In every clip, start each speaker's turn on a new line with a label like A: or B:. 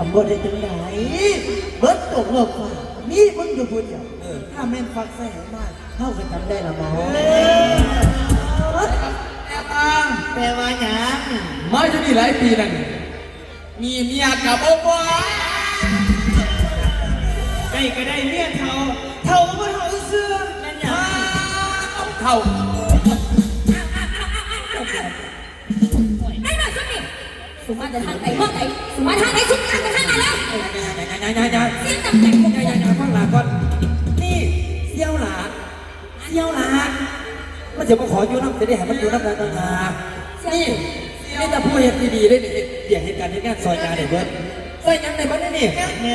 A: จำบ่ได้จังไหนเบิดตกโลกฟ้ามีมึงอยู่ผู้เดียวถ้าแม่นฟักใส่ให้มากเท่าก็จำได้ละหมอ
B: แอบอ้าง
A: แปลว่าหยัง
B: มาอยู่นี่หลายปีนั่นมีเมียกับโอ้บ่
A: ใกล้ก็ได้เมียเท่าเท่าบ่เท่าเสื้อนั่นหยัง
B: เท่า
C: สุมาจะทางไหนห้องไหนสุมาทางไหนสุดทางจะทางไหนแล้ว
D: ยายายาย
C: เสียงต่ำแต่งพวก
D: ยายายาฟังหลาก่อนนี่เสี่ยวหลาเสี่ยวหลามันจะมาขออยู่น้ำจะได้ให้มันอยู่น้ำกันต่างหากนี่นี่แต่ผู้เห็นดีๆได้นี่เดี๋ยวเหตุการณ์ที่งานซอยงานเด็กเบิร์ดซอยยังในบ้านนี่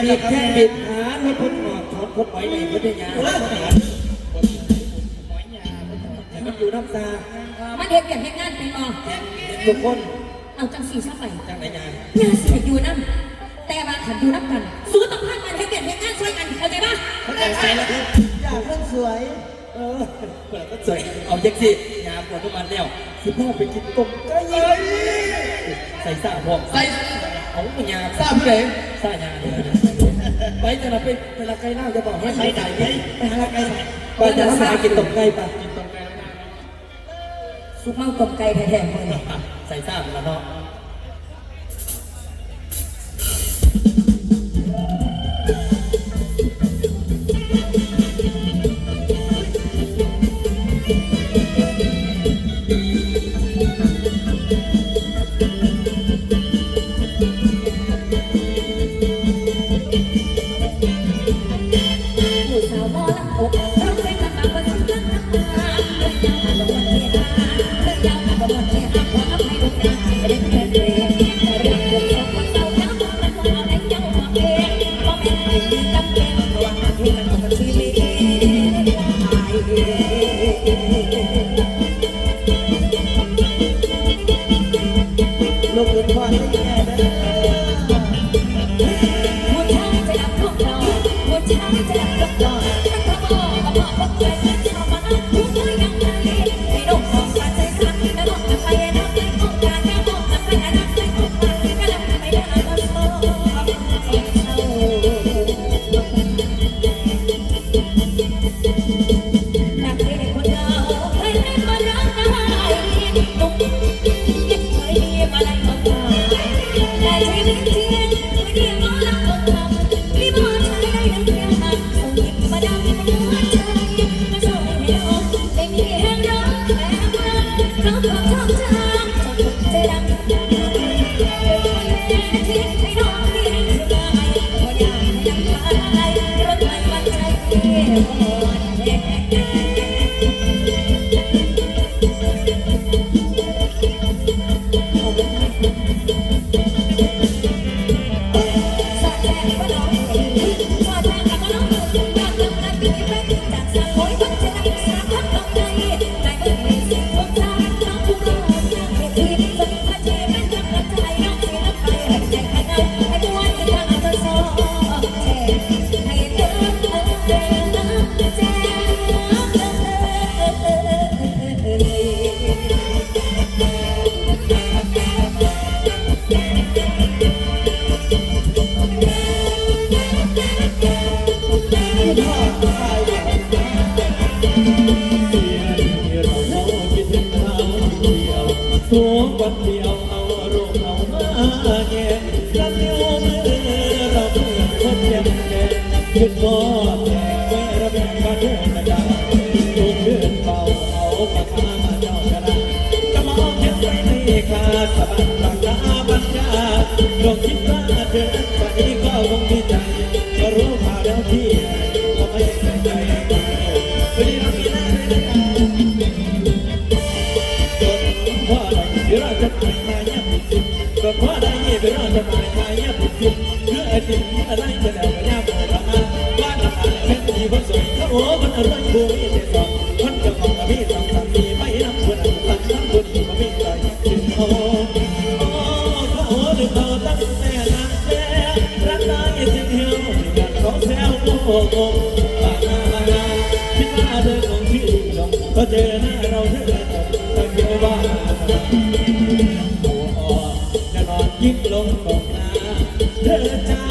D: มีแค่บิดหารถพ้นหมอกถอนพ้นไว้ในพุทธญาให้มันอยู่น้ำตา
C: มันเห็นกันเห็นงานเป็นอ๋อ
D: ทุกคน
C: เอาจังสีซะไป
D: จังไหนยาย
C: งานสิอยู่น้ำแต่ว่าขันอยู่น้ำกันสู้ต้องพันมันให้เปลี่ยนเห็นงานช่วยกันเข้าใจปะ
D: เข้าใจแล้วครับ
A: อยากคนสวย
D: เออเปิดก็สวยเอาเย็กสิยามปวดทุกมันแล้วสิพ่อไปกินต้มไก่ใส่ซ่าพอก
B: ใส่
D: เอาปัญญา
B: ทราบผู้ใด
D: ซ่ายาเนี่ยไปจะเราไปเวลาไก่เน่าจะบอกให้ไปไหนไปหาไก่ไปจะรักษากินต้มไก่ปะ
B: กินตรงกันนะ
C: สุกเมากลมไก่แท้ๆเลย
D: ใส่ซ่าแล้วเนาะ
C: ผู้สาวมอลังอกร้องเพลงต่างๆว่าสุดยอดนักมาเรื่องยาวมาประมวลเทหา เงาให้ดวนให้ทาง ยนไว้ใน
D: คาสะบัดปากกาบัญญาดอกคิดว่าเดินไปก็คงดีใจก็รู้ คนสวยถ้าโอ้คนอะไรโบยเจ็บองคนจะของกับพี่องสามสี่ไม่รับคนอะตัดทั้งคนมาม่ใจถึงโอ้โอ้ถ้าโอ้งโอ้ตั้งแต่รักแท้รักนายถึงเฮลอยากขอแซวโอ้โหปากหน้าบางคิดาเธอของพี่ดีกก็เจอหน้าเราเท่าะต่คิดว่าโอ้โอ้จนอนยิ้ลงตกน้าเธอจ้า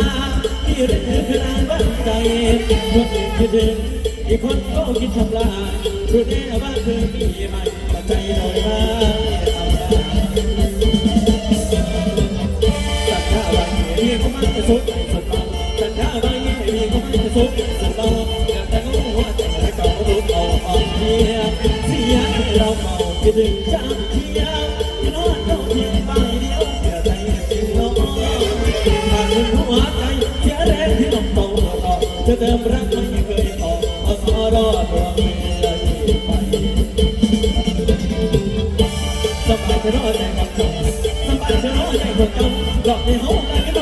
D: ที่รื่องอนางบ้าใจ คิดถึงอีกคนก็คิดทำลายคือแน่ว่าเธอมีมันแต่ใจลอยมาสัญญาว่าเมียก็มันจะสุดสุดเบาสัญญาว่าเมียก็มันจะสุดสุดเบอแต่งงว่าแต่งแล้วก็รู้เขาออกเมียเสียเรา
A: เมาคิดถึงจังเมีย จะรอดแต่กับจบสบายจะรอดแต่หัวจมหลอกในห้องกันก็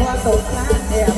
A: ว่าตกน้ำแอบ